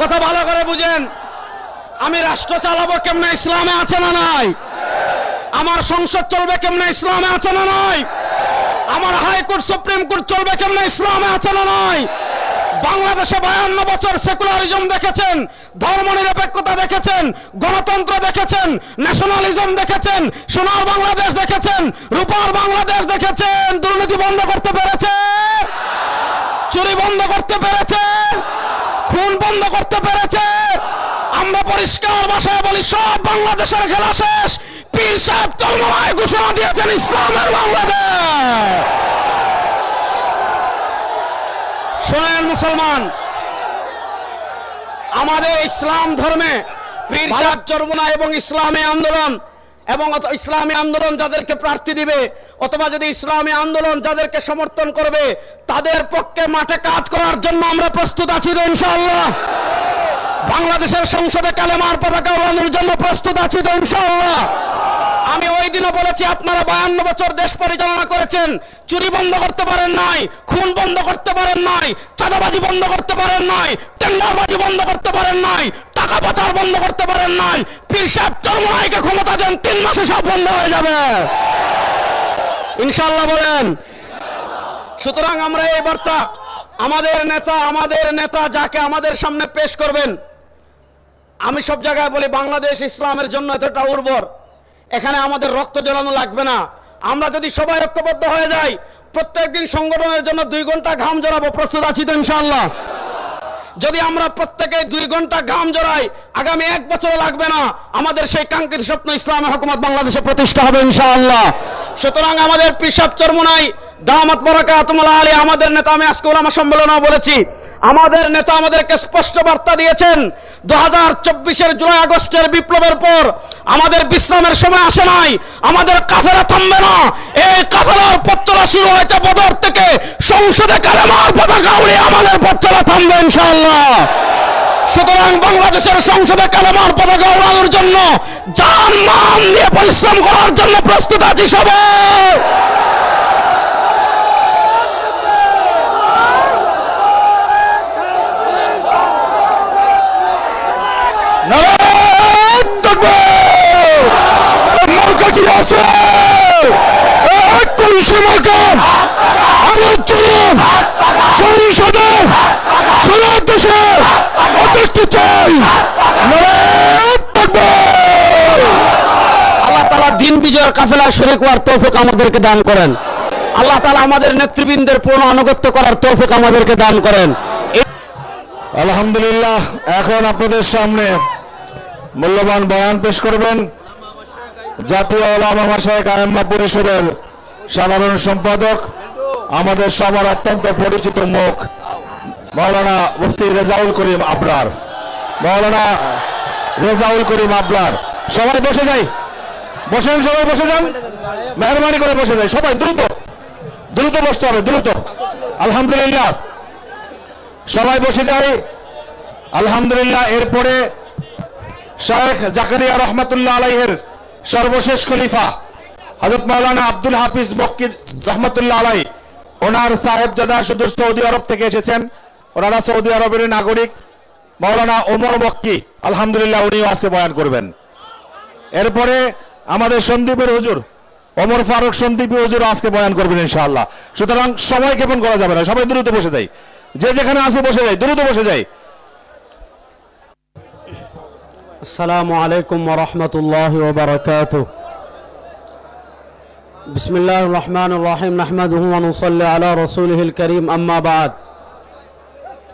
কথা ভালো করে বুঝেন। আমি রাষ্ট্র চালাবো কেমনে ইসলামে আছে না নাই? আমার সংসদ চলবে কেমনে ইসলামে আছে না নাই? আমার হাইকোর্ট সুপ্রিম কোর্ট চলবে কেমনে ইসলামে আছে না নাই? বাংলাদেশে বায়ান্ন বছর সেকুলারিজম দেখেছেন, ধর্ম নিরপেক্ষতা দেখেছেন, গণতন্ত্র দেখেছেন ন্যাশনালিজম দেখেছেন, সোনার বাংলাদেশ দেখেছেন, রূপার বাংলাদেশ দেখেছেন, দুর্নীতি বন্ধ করতে পেরেছে চুরি বন্ধ করতে পেরেছে খুন বন্ধ করতে পেরেছে। আমরা পরিষ্কার ভাষায় বলি, সব বাংলাদেশের খেলা শেষ। পীর সাহেব তলমলায় ঘোষণা দিয়েছেন, ইসলামের বাংলাদেশ। শোনেন মুসলমান, আমাদের ইসলাম ধর্মে পীর সাহেব চরমুনা এবং ইসলামী আন্দোলন এবং ইসলামী আন্দোলন যাদেরকে প্রার্থী দিবে অথবা যদি ইসলামী আন্দোলন যাদেরকে সমর্থন করবে, তাদের পক্ষে মাঠে কাজ করার জন্য আমরা প্রস্তুত আছি তো ইনশাআল্লাহ। বাংলাদেশের সংসদে কালেমার পতাকা উড়ানোর জন্য প্রস্তুত আছি তো ইনশাআল্লাহ। আমি ওই দিনও বলেছি, আপনারা বায়ান্ন বছর দেশ পরিচালনা করেছেন, চুরি বন্ধ করতে পারেন নাই, খুন বন্ধ করতে পারেন নাই, চাঁদাবাজি বন্ধ করতে পারেন নাই, টেন্ডারবাজি বন্ধ করতে পারেন নাই, টাকা পাচার বন্ধ করতে পারেন নাই, পীর সাহেব চরমনাইকে ক্ষমতা দেন, তিন মাসে সব বন্ধ হয়ে যাবে। ইনশাআল্লাহ বলেন। সুতরাং আমরা এই বার্তা আমাদের নেতা আমাদের নেতা যাকে আমাদের সামনে পেশ করবেন, আমি সব জায়গায় বলি বাংলাদেশ ইসলামের জন্য এতটা উর্বর, এখানে আমাদের রক্ত জ্বালানো লাগবে না। আমরা যদি সবাই ঐক্যবদ্ধ হয়ে যাই প্রত্যেকদিন সংগঠনের জন্য দুই ঘণ্টা ঘাম জড়াবো, প্রস্তুত আছি তো ইনশাল্লাহ যদি আমরা প্রত্যেকে দুই ঘণ্টা ঘাম জড়াই, আগামী এক বছর লাগবে না। আমাদের সেই কাঙ্ক্ষিত স্বপ্ন ইসলামী হুকুমত বাংলাদেশে প্রতিষ্ঠা হবে ইনশাআল্লাহ। সুতরাং আমাদের পিসাব চরমুনাই, দামাত বরাকাতুমুল আলী, আমাদের নেতা আমি আজকে ওলামা সম্মেলনেও বলেছি, আমাদের নেতা আমাদেরকে স্পষ্ট বার্তা দিয়েছেন দু হাজার চব্বিশের জুলাই আগস্টের বিপ্লবের পর আমাদের বিশ্রামের সময় আসে নাই, আমাদের কাফেরা থামবে না, এই কাফেরার পথ চলা শুরু হয়েছে বদর থেকে, সংসদে কালেমার পতাকা আমাদের পথ চলা থামবে ইনশাআল্লাহ। সুতরাং বাংলাদেশের সংসদে কালেমার পতাকা উড়ানোর জন্য যান মান দিয়ে পরিশ্রম করার জন্য প্রস্তুত আছি সবাই। সংসদে দেশে চাই। আল্লাহ তালা দিন বিজয়ের কাফেলায় শরিক হওয়ার তৌফিক আমাদেরকে দান করেন। আল্লাহ তালা আমাদের নেতৃবৃন্দের পূর্ণ আনুগত্য করার তৌফিক আমাদেরকে দান করেন। আলহামদুলিল্লাহ এখন আপনাদের সামনে মূল্যবান বয়ান পেশ করবেন জাতীয় ওলামা মাসায়ক আয়াম্মা পরিষদের সাধারণ সম্পাদক, আমাদের সবার অত্যন্ত পরিচিত মুখ মৌলানা মুফতি রেজাউল করিম আবরার। মৌলানা রেজাউল করিম আবরার, সবাই বসে যাই। বসেন, সবাই বসে যান। মেহরবানি করে বসে যাই। সবাই, দ্রুত দ্রুত বসতে হবে, দ্রুত। আলহামদুলিল্লাহ। সবাই বসে যাই। আলহামদুলিল্লাহ, এরপরে শেখ জাকারিয়া রহমতুল্লাহ আলাইহের সর্বশেষ খলিফা হজরত মৌলানা আব্দুল হাফিজ বকির রহমতুল্লাহ আলাই ওনার সাহেবজাদা শুধু সৌদি আরব থেকে এসেছেন। ওনারা সৌদি আরবের নাগরিক। মৌলানা ওমর বক্কি আলহামদুলিল্লাহ, উনিও আজকে বয়ান করবেন। এরপরে আমাদের সন্দীপের হুজুর অমর ফারুক সন্দীপী হুজুর আজকে বয়ান করবেন ইনশাআল্লাহ। সুতরাং সবাই কেমন করা যাবে না? সবাই দ্রুত বসে যাই। যে যেখানে আছে বসে যাই, দ্রুত বসে যাই। আসসালামু আলাইকুম ওয়া রাহমাতুল্লাহি ওয়া বারাকাতুহু। بسم الله الرحمن الرحيم نحمده ونصلي على رسوله الكريم أما بعد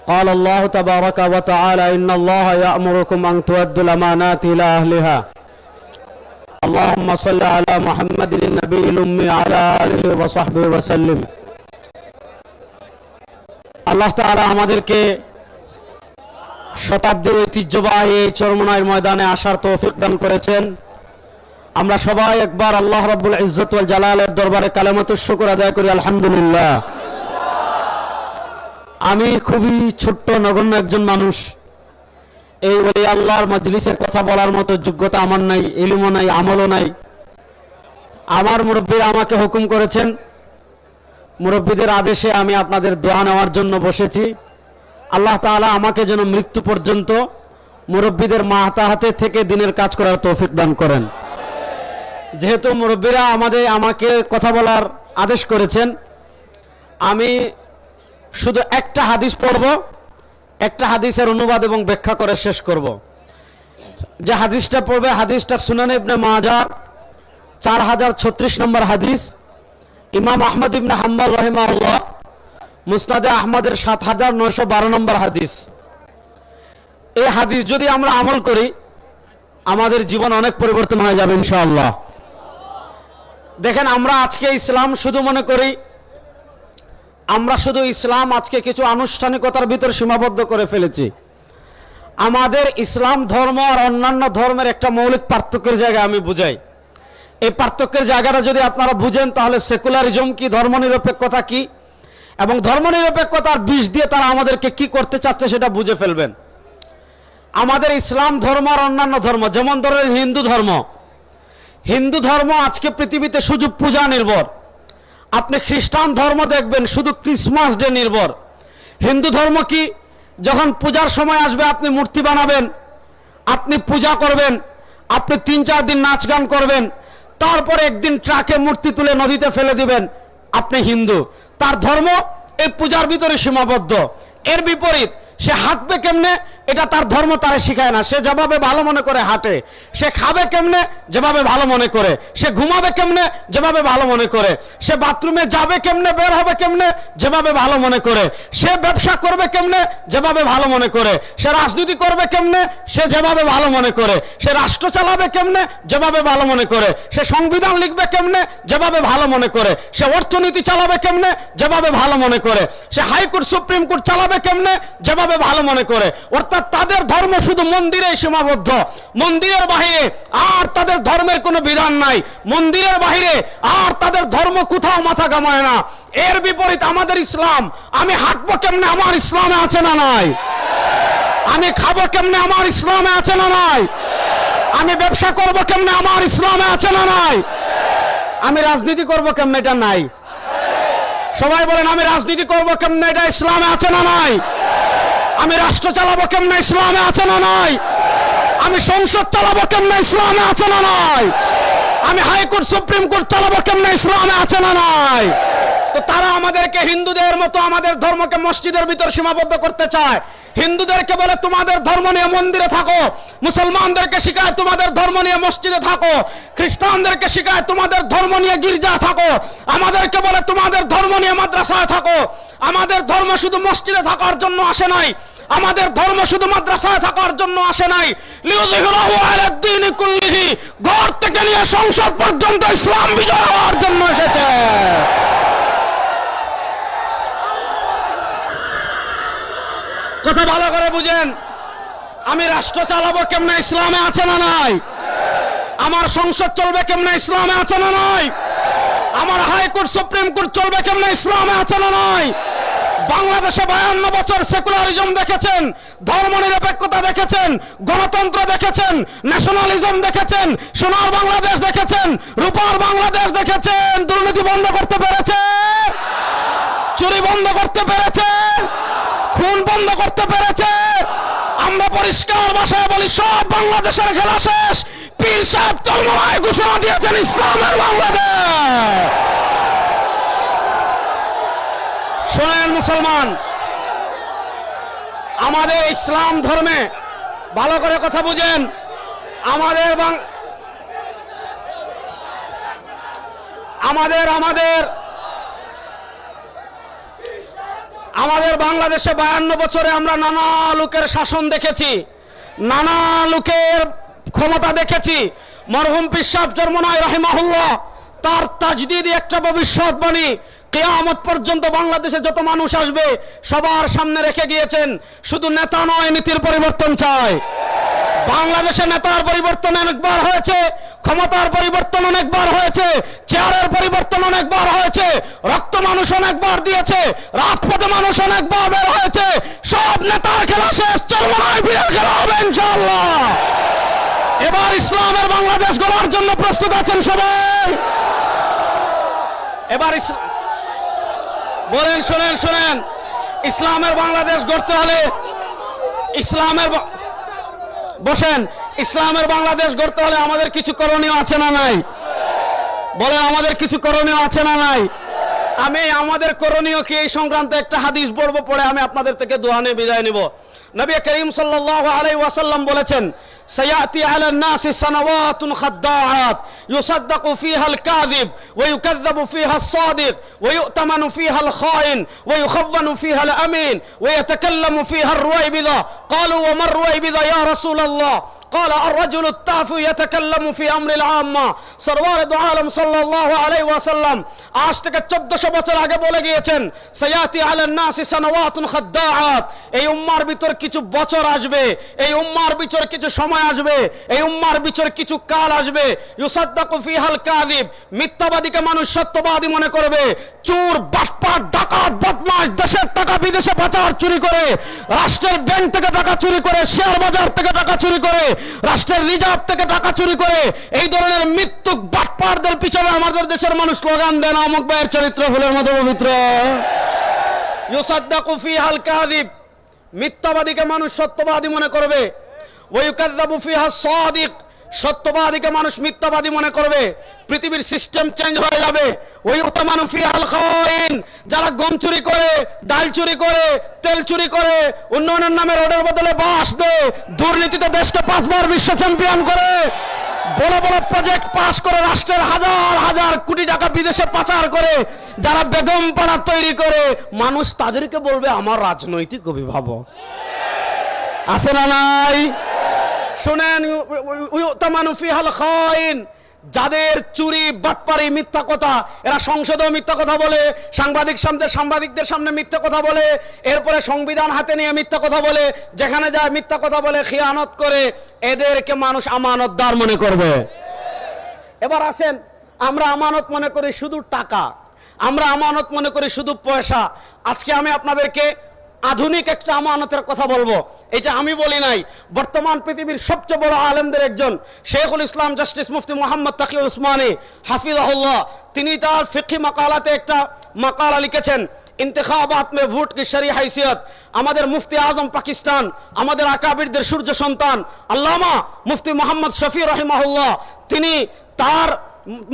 قال الله تبارك وتعالى إن الله يأمركم أن تؤدوا الأمانات إلى أهلها اللهم صل على محمد النبي الأمي على آله وصحبه وسلم আল্লাহ তাআলা আমাদেরকে শতাব্দীর ঐতিহ্যবাহী এই চরমনাইয়ের ময়দানে আসার তৌফিক দান করেছেন আমরা সবাই একবার আল্লাহ রাব্বুল ইজ্জত জালালের দরবারে কালেমাতুর শুকর আদায় করি, আলহামদুলিল্লাহ। আমি খুবই ছোট্ট, নগণ্য একজন মানুষ। এই বলে আল্লাহর মজলিসের কথা বলার মতো যোগ্যতা আমার নাই এলিমও নাই, আমলও নাই। আমার মুরব্বীরা আমাকে হুকুম করেছেন, মুরব্বীদের আদেশে আমি আপনাদের দোয়া নেওয়ার জন্য বসেছি। আল্লাহ তাআলা আমাকে যেন মৃত্যু পর্যন্ত মুরব্বীদের মাতাহাতে থেকে দিনের কাজ করার তৌফিক দান করেন। যেহেতু মুরব্বীরা আমাদের, আমাকে কথা বলার আদেশ করেছেন, আমি শুধু একটা হাদিস পড়ব, একটা হাদিসের অনুবাদ এবং ব্যাখ্যা করে শেষ করব। যে হাদিসটা পড়বে, হাদিসটা সুনান ইবনে মাজার, চার হাজার ছত্রিশ নম্বর হাদিস। ইমাম আহমদ ইবনে হাম্বাল রহিমাউল্লাহ মুসনাদে আহমদের সাত হাজার নয়শো বারো নম্বর হাদিস। এই হাদিস যদি আমরা আমল করি, আমাদের জীবন অনেক পরিবর্তন হয়ে যাবে ইনশাআল্লাহ। দেখেন, আমরা আজকে ইসলাম শুধু মনে করি, আমরা শুধু ইসলাম আজকে কিছু আনুষ্ঠানিকতার ভিতর সীমাবদ্ধ করে ফেলেছি। আমাদের ইসলাম ধর্ম আর অন্যান্য ধর্মের একটা মৌলিক পার্থক্যের জায়গা আমি বুঝাই। এই পার্থক্যের জায়গাটা যদি আপনারা বুঝেন, তাহলে সেকুলারিজম কি, ধর্মনিরপেক্ষতা কি, এবং ধর্মনিরপেক্ষতার বিষ দিয়ে তারা আমাদেরকে কি করতে চাচ্ছে সেটা বুঝে ফেলবেন। আমাদের ইসলাম ধর্ম আর অন্যান্য ধর্ম, যেমন ধরেন হিন্দু ধর্ম হিন্দু ধর্ম আজকে পৃথিবীতে শুধু পূজা নির্ভর। আপনি খ্রিস্টান ধর্ম দেখবেন, শুধু ক্রিসমাস ডে নির্ভর। হিন্দু ধর্ম কি? যখন পূজার সময় আসবে, আপনি মূর্তি বানাবেন, আপনি পূজা করবেন, আপনি তিন চার দিন নাচ গান করবেন, তারপর একদিন ট্রাকে মূর্তি তুলে নদীতে ফেলে দিবেন, আপনি হিন্দু। তার ধর্ম এই পূজার ভিতরে সীমাবদ্ধ। এর বিপরীত সে হাঁটবে কেমনে? এটা তার ধর্ম, তারে শিখায় না। সে যেভাবে ভালো মনে করে হাঁটে, সে খাবে কেমনে? যেভাবে ভালো মনে করে। সে ঘুমাবে কেমনে? যেভাবে ভালো মনে করে। সে বাথরুমে যাবে কেমনে? বের হবে কেমনে? যেভাবে ভালো মনে করে। সে ব্যবসা করবে কেমনে? যেভাবে ভালো মনে করে। সে রাজনীতি করবে কেমনে? সে যেভাবে ভালো মনে করে। সে রাষ্ট্র চালাবে কেমনে? যেভাবে ভালো মনে করে। সে সংবিধান লিখবে কেমনে? যেভাবে ভালো মনে করে। সে অর্থনীতি চালাবে কেমনে? যেভাবে ভালো মনে করে। সে হাইকোর্ট, সুপ্রিম কোর্ট চালাবে কেমনে? যেভাবে ভালো মনে করে। অর্থাৎ তাদের ধর্ম শুধু মন্দিরে সীমাবদ্ধ। মন্দিরের বাহিরে আর তাদের ধর্মের কোনো বিধান নাই। মন্দিরের বাহিরে আর তাদের ধর্ম কোথাও মাথা কামায় না। এর বিপরীত আমাদের ইসলাম, আমি হাঁটবো কেমনে আমার ইসলামে আছে না নাই? আমি খাব কেমনে আমার ইসলামে আছে না নাই? আমি ব্যবসা করব কেমনে আমার ইসলামে আছে না নাই? আমি রাজনীতি করব কেমনে এটা নাই? সবাই বলেন, আমি রাজনীতি করব কেমনে এটা ইসলামে আছে না নাই? আমি রাষ্ট্র চালাবো কেমনে? ইসলামে আছে না নাই? আমি সংসদ চালাবো কেমনে? ইসলামে আছে না নাই? আমি হাইকোর্ট সুপ্রিম কোর্ট চালাবো কেমনে? ইসলামে আছে না নাই? তো তারা আমাদেরকে হিন্দুদের মতো আমাদের ধর্মকে মসজিদের ভিতর সীমাবদ্ধ করতে চায়। হিন্দুদেরকে বলে তোমাদের ধর্ম নিয়ে মন্দিরে থাকো, মুসলমানদেরকে শিখায় তোমাদের ধর্ম নিয়ে মসজিদে থাকো, খ্রিস্টানদেরকে শিখায় তোমাদের ধর্ম নিয়ে গির্জা থাকো, আমাদেরকে বলে তোমাদের ধর্ম নিয়ে মাদ্রাসায় থাকো। আমাদের ধর্ম শুধু মসজিদে থাকার জন্য আসে নাই, আমাদের ধর্ম শুধু মাদ্রাসায় থাকার জন্য আসে নাই। ঘর থেকে নিয়ে সংসদ পর্যন্ত ইসলাম বিজয় হওয়ার জন্য এসেছে। কথা ভালো করে বুঝেন। আমি রাষ্ট্র চালাবো কেমনে ইসলামে আছে না নাই? আমার সংসদ চলবে কেমনে ইসলামে আছে না নাই? আমার হাইকোর্ট সুপ্রিম কোর্ট চলবে কেমনে ইসলামে আছে না নাই? বাংলাদেশে বায়ান্ন বছর সেকুলারিজম দেখেছেন, ধর্ম নিরপেক্ষতা দেখেছেন, গণতন্ত্র দেখেছেন ন্যাশনালিজম দেখেছেন, সোনার বাংলাদেশ দেখেছেন, রূপার বাংলাদেশ দেখেছেন, দুর্নীতি বন্ধ করতে পেরেছে চুরি বন্ধ করতে পেরেছে খুন বন্ধ করতে পেরেছে। আমরা পরিষ্কার ভাষায় বলি, সব বাংলাদেশের খেলা শেষ। পীর সাহেব তলমলায় ঘোষণা দিয়েছেন, ইসলামের বাংলাদেশ। শোনেন মুসলমান, আমাদের ইসলাম ধর্মে ভালো করে কথা বুঝেন। আমাদের আমাদের আমাদের আমাদের বাংলাদেশে বায়ান্ন বছরে আমরা নানা লোকের শাসন দেখেছি, নানা লোকের ক্ষমতা দেখেছি। মরহুম পিসাব জন্মনায় রাহিমাহুল্লাহ, তার তাজদিদ একটা ভবিষ্যৎবাণী। কেয়ামত পর্যন্ত বাংলাদেশে যত মানুষ আসবে, সবার সামনে রেখে গিয়েছেন। শুধু নেতা নয়, নীতির পরিবর্তন চায় বাংলাদেশে নেতার পরিবর্তন অনেকবার হয়েছে, ক্ষমতার পরিবর্তন অনেকবার হয়েছে, চেয়ারের পরিবর্তন অনেকবার হয়েছে, রক্ত মানুষ অনেকবার দিয়েছে, রাজপথে মানুষ অনেকবার বের হয়েছে, সব নেতার খেলা শেষ, চলবে খেলা হবে ইনশাআল্লাহ। এবার ইসলামের বাংলাদেশ গড়ার জন্য প্রস্তুত আছেন সবাই। এবার বলেন, শোনেন শোনেন, ইসলামের বাংলাদেশ গড়তে হলে ইসলামের বসেন, ইসলামের বাংলাদেশ গড়তে হলে আমাদের কিছু করণীয় আছে না নাই? বলে আমাদের কিছু করণীয় আছে না নাই? আমি আমাদের করণীয় কি এই সংক্রান্ত একটা হাদিস পড়বো পড়ে আমি আপনাদের থেকে দোয়ানে বিদায় নিব নবী করিম সাল্লাল্লাহু আলাইহি ওয়াসাল্লাম বলেছেন সায়াতি আলা الناس سنوات خداعات يصدق فيها الكاذب ويكذب فيها الصادق ويؤتمن فيها الخائن ويخون فيها الامين ويتكلم فيها الرويبضه قالوا وما الرويبضه يا رسول الله قال الرجل التافه يتكلم في امر العامه সরওয়ার দু আলম সাল্লাল্লাহু আলাইহি ওয়াসাল্লাম আজ থেকে 1400 বছর আগে বলে গিয়েছেন সায়াতি আলান নাসি সানাওয়াতুন খাদ্দাআত এই উম্মার ভিতর কিছু বছর আসবে এই উম্মার ভিতর কিছু সময় আসবে এই উম্মার ভিতর কিছু কাল আসবে ইউসাদ্দাকু ফিহাল কাযিব মিথ্যাবাদীকে মানুষ সত্যবাদী মনে করবে চোর বাটপাট ডাকাত বদমাশ দেশের টাকা বিদেশে পাচার চুরি করে রাষ্ট্রের ব্যাংক থেকে টাকা চুরি করে শেয়ার বাজার থেকে টাকা চুরি করে রাষ্ট্রের রিজার্ভ থেকে টাকা চুরি করে এই ধরনের মৃত্যু বাটপারদের পিছনে আমাদের দেশের মানুষ স্লোগান দেন অমুক ভাইয়ের চরিত্র ফুলের মতো পবিত্র। ইউসাদ্দাকু ফিহাল কাযিব, মিথ্যাবাদীকে মানুষ সত্যবাদী মনে করবে। সাদিক সত্যবাদীকে মানুষ মিথ্যাবাদী মনে করবে, পৃথিবীর সিস্টেম চেঞ্জ হয়ে যাবে। ওই উত্তমানু ফিহাল খাইন যারা গম চুরি করে, ডাল চুরি করে, তেল চুরি করে, উন্নয়নের নামে রোডের বদলে বাস দেয়, দুর্নীতিতে দেশকে পাঁচবার বিশ্ব চ্যাম্পিয়ন করে। বড় বড় প্রজেক্ট পাস করে রাষ্ট্রের হাজার হাজার কোটি টাকা বিদেশে পাচার করে, যারা বেগম পাড়া তৈরি করে। মানুষ তাদেরকে বলবে, আমার রাজনৈতিক অভিভাবক। আছে না নাই? শুনেন যাদের চুরি, বাটপারি মিথ্যা কথা, এরা সংসদেও মিথ্যা কথা বলে, সাংবাদিক সামনে, সাংবাদিকদের সামনে মিথ্যা কথা বলে, এরপরে সংবিধান হাতে নিয়ে মিথ্যা কথা বলে, যেখানে যায় মিথ্যা কথা বলে, খিয়ানত করে, এদেরকে মানুষ আমানতদার মনে করবে। এবার আসেন, আমরা আমানত মনে করি শুধু টাকা, আমরা আমানত মনে করি শুধু পয়সা। আজকে আমি আপনাদেরকে আধুনিক একটা আমানতের কথা বলব। এটা আমি বলি নাই, বর্তমান পৃথিবীর সবচেয়ে বড় আলেমদের একজন, শেখুল ইসলাম জাস্টিস মুফতি মোহাম্মদ তাকি উসমানী, হাফিজাহুল্লাহ। তিনি তার ফিকি মাকালাতে একটা মাকালা লিখেছেন, ইন্তেখাবাত মে ভোট কি শরি হাইসিয়ত। আমাদের মুফতি আজম পাকিস্তান, আমাদের আকাবিরদের সূর্য সন্তান, আল্লামা মুফতি মোহাম্মদ শফি রহিমাহুল্লাহ, তিনি তার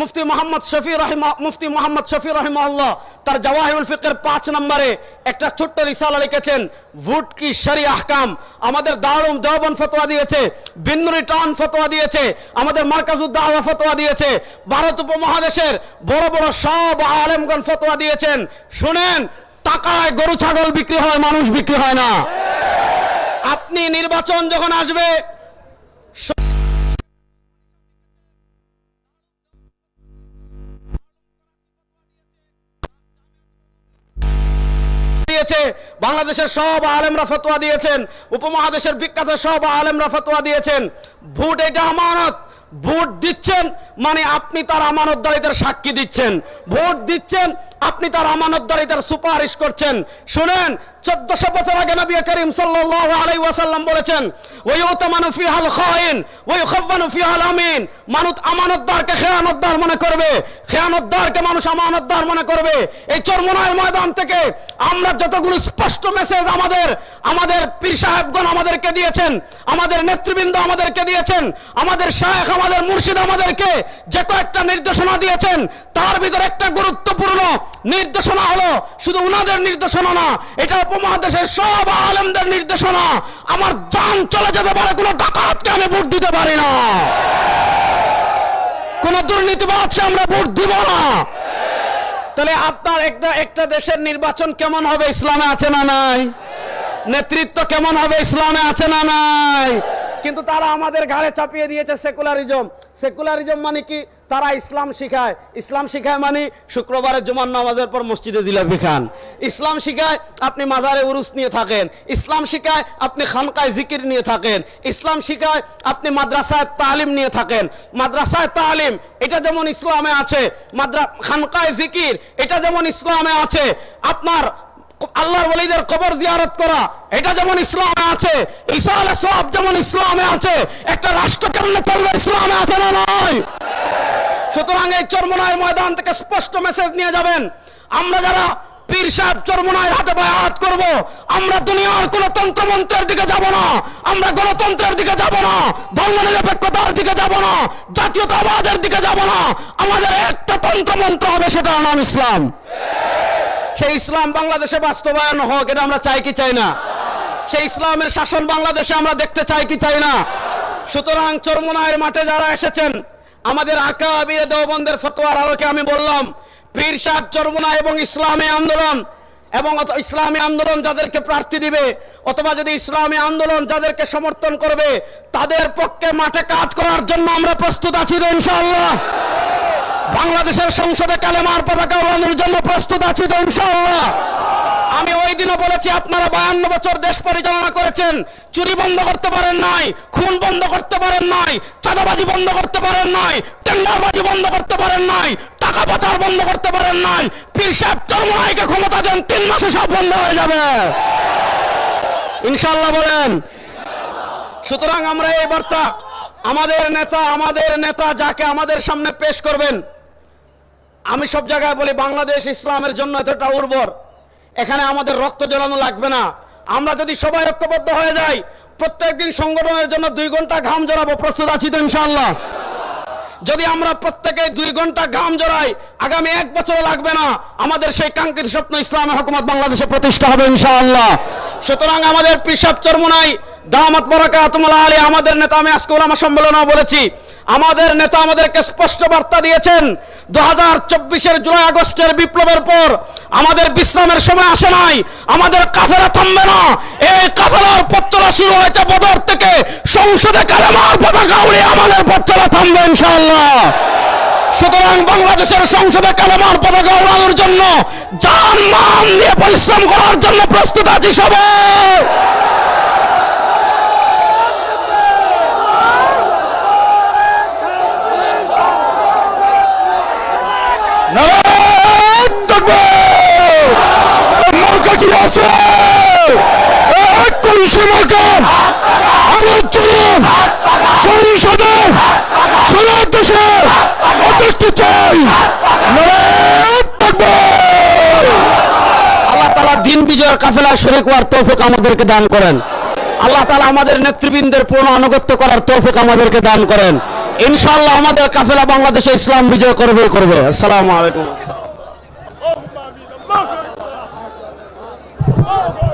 মুফতি মোহাম্মদ শফি রহিমা, মুফতি মোহাম্মদ শফি রহিমাহুল্লাহ, তার জওয়াহিরুল ফিকের পাঁচ নম্বরে একটা ছোট্ট রিসালা লিখেছেন, ভোট কি শরি আহকাম? আমাদের দারুম দেওবন ফতোয়া দিয়েছে, বিন্নুরি টান ফতোয়া দিয়েছে, আমাদের মার্কাজুদ্দাওয়া ফতোয়া দিয়েছে, ভারত উপমহাদেশের বড় বড় সব আলেমগণ ফতোয়া দিয়েছেন। শুনেন, টাকায় গরু, ছাগল বিক্রি হয়, মানুষ বিক্রি হয় না। আপনি নির্বাচন যখন আসবে দিয়েছে। বাংলাদেশের সব আলেমরা ফতোয়া দিয়েছেন। উপমহাদেশের বিখ্যাত সব আলেমরা ফতোয়া দিয়েছেন। ভোট এটা আমানত। ভোট দিচ্ছেন মানে আপনি তার আমানতদারিতার সাক্ষী দিচ্ছেন। ভোট দিচ্ছেন, আপনি তার আমানতদারিতার সুপারিশ করছেন। শুনেন, চোদ্দশো বছর আগে নবী করিম খাইন ওই আমিন। মানুষ আমানতদারকে খেয়ানতদার মনে করবে, খেয়ানতদারকে মানুষ আমানতদার মনে করবে। এই চরমনায় ময়দান থেকে আমরা যতগুলো স্পষ্ট মেসেজ আমাদের আমাদের পীর সাহেবগণ আমাদেরকে দিয়েছেন, আমাদের নেতৃবৃন্দ আমাদেরকে দিয়েছেন, আমাদের শায়েখ আমাদের মুর্শিদ আমাদেরকে যে কয়েকটা নির্দেশনা দিয়েছেন, তার ভিতরে একটা গুরুত্বপূর্ণ নির্দেশনা হলো শুধু উনাদের নির্দেশনা না, এটা উপমহাদেশের সব আলেমদের নির্দেশনা। আমার জান চলে যেতে পারে, কোনো ডাকাতকে আমি ভোট দিতে পারি না। কোন দুর্নীতিবাজকে আমরা ভোট দিব না। তাহলে আপনার একটা একটা দেশের নির্বাচন কেমন হবে, ইসলামে আছে না নাই? নেতৃত্ব কেমন হবে, ইসলামে আছে না নাই? কিন্তু তারা আমাদের ঘাড়ে চাপিয়ে দিয়েছে সেকুলারিজম। সেকুলারিজম মানে কি? তারা ইসলাম শিখায়। ইসলাম শিখায় মানে শুক্রবারের জুমার নামাজের পর মসজিদে জিলাপি খান। ইসলাম শিখায় আপনি মাজারে উরুস নিয়ে থাকেন। ইসলাম শিখায় আপনি খানকায় জিকির নিয়ে থাকেন। ইসলাম শিখায় আপনি মাদ্রাসায় তালিম নিয়ে থাকেন। মাদ্রাসায় তালিম, এটা যেমন ইসলামে আছে, মাদ্রা, খানকায় জিকির, এটা যেমন ইসলামে আছে। আপনার আল্লাহর ওলিদের কবর জিয়ারত করা। এটা যেমন ইসলামে আছে, ঈসা আলাইহিস সালাম যেমন ইসলামে আছে, একটা রাষ্ট্র কেমনে চলবে ইসলামে আছে না নয় সুতরাং এই চরমনায় ময়দান থেকে স্পষ্ট মেসেজ নিয়ে যাবেন। আমরা যারা পীর সাহেব চরমনায় হাতে পায়ে হাত করব, আমরা দুনিয়ার কোন তন্ত্রমন্ত্রের দিকে যাব না, আমরা গণতন্ত্রের দিকে যাব না ধর্ম নিরপেক্ষতার দিকে যাব না, জাতীয়তাবাদের দিকে যাব না। আমাদের একটা তন্ত্রমন্ত্র হবে, সেটার নাম ইসলাম। সেই ইসলাম বাংলাদেশে বাস্তবায়ন হোক, এটা আমরা চাই কি চাই না? সেই ইসলামের শাসন বাংলাদেশে আমরা দেখতে চাই কি চাই না? সুতরাং চরমনায়ের মাঠে যারা এসেছেন, আমাদের আকা আবির দেওবন্দের ফতোয়ার আলোকে আমি বললাম, পীর সাহেব চরমনা এবং ইসলামী আন্দোলন, এবং ইসলামী আন্দোলন যাদেরকে প্রার্থী দিবে, অথবা যদি ইসলামী আন্দোলন যাদেরকে সমর্থন করবে, তাদের পক্ষে মাঠে কাজ করার জন্য আমরা প্রস্তুত আছি ইনশাআল্লাহ। বাংলাদেশের সংসদে কালেমার পতাকা উড়ানোর জন্য প্রস্তুত আছি তো ইনশাআল্লাহ। আমি ওই দিনও বলেছি, আপনারা বায়ান্ন বছর দেশ পরিচালনা করেছেন, চুরি বন্ধ করতে পারেন নাই, খুন বন্ধ করতে পারেন নাই, চাঁদাবাজি বন্ধ করতে পারেন নাই, টেন্ডারবাজি বন্ধ করতে পারেন নাই, টাকা পাচার বন্ধ করতে পারেন নাই, পীর সাহেব ক্ষমতা দেন, তিন মাসে সব বন্ধ হয়ে যাবে। ইনশাআল্লাহ বলেন। সুতরাং আমরা এই বার্তা আমাদের নেতা আমাদের নেতা যাকে আমাদের সামনে পেশ করবেন আমি সব জায়গায় বলি, বাংলাদেশ ইসলামের জন্য এতটা উর্বর। এখানে আমাদের রক্ত জ্বলানো লাগবে না। আমরা যদি সবাই ঐক্যবদ্ধ হয়ে যাই, প্রত্যেকদিন সংগঠনের জন্য দুই ঘণ্টা ঘাম জড়াবো, প্রস্তুত আছি তো ইনশাআল্লাহ। যদি আমরা প্রত্যেকে দুই ঘণ্টা ঘাম জড়াই, আগামী এক বছর লাগবে না। আমাদের সেই কাঙ্ক্ষিত স্বপ্ন ইসলামী হুকুমত বাংলাদেশে প্রতিষ্ঠা হবে ইনশাআল্লাহ। সুতরাং আমাদের পিসাব চরমুনাই দামাত বরাকাতুল্লাহ আলী, আমাদের নেতা আমি আজকে ওলামা সম্মেলনেও বলেছি, আমাদের নেতা আমাদেরকে স্পষ্ট বার্তা দিয়েছেন দু হাজার চব্বিশের জুলাই আগস্টের বিপ্লবের পর আমাদের বিশ্রামের সময় আসে নাই, আমাদের কাফেরা থামবে না, এই কাফেরার পথ শুরু হয়েছে বদর থেকে, সংসদে কালেমার পতাকা উড়ে আমাদের পথ থামবে ইনশাআল্লাহ। সুতরাং বাংলাদেশের সংসদে কালেমার পতাকা উড়ানোর জন্য জান মান দিয়ে পরিশ্রম করার জন্য প্রস্তুত আছি সবাই। মার্কা কি আছে আল্লাহ তালা দিন বিজয়ের কাফেলায় শরিক হওয়ার তৌফিক আমাদেরকে দান করেন। আল্লাহ তালা আমাদের নেতৃবৃন্দের পূর্ণ আনুগত্য করার তৌফিক আমাদেরকে দান করেন। ইনশাআল্লাহ আমাদের কাফেলা বাংলাদেশে ইসলাম বিজয় করবে করবে। আসসালামু আলাইকুম। Oh!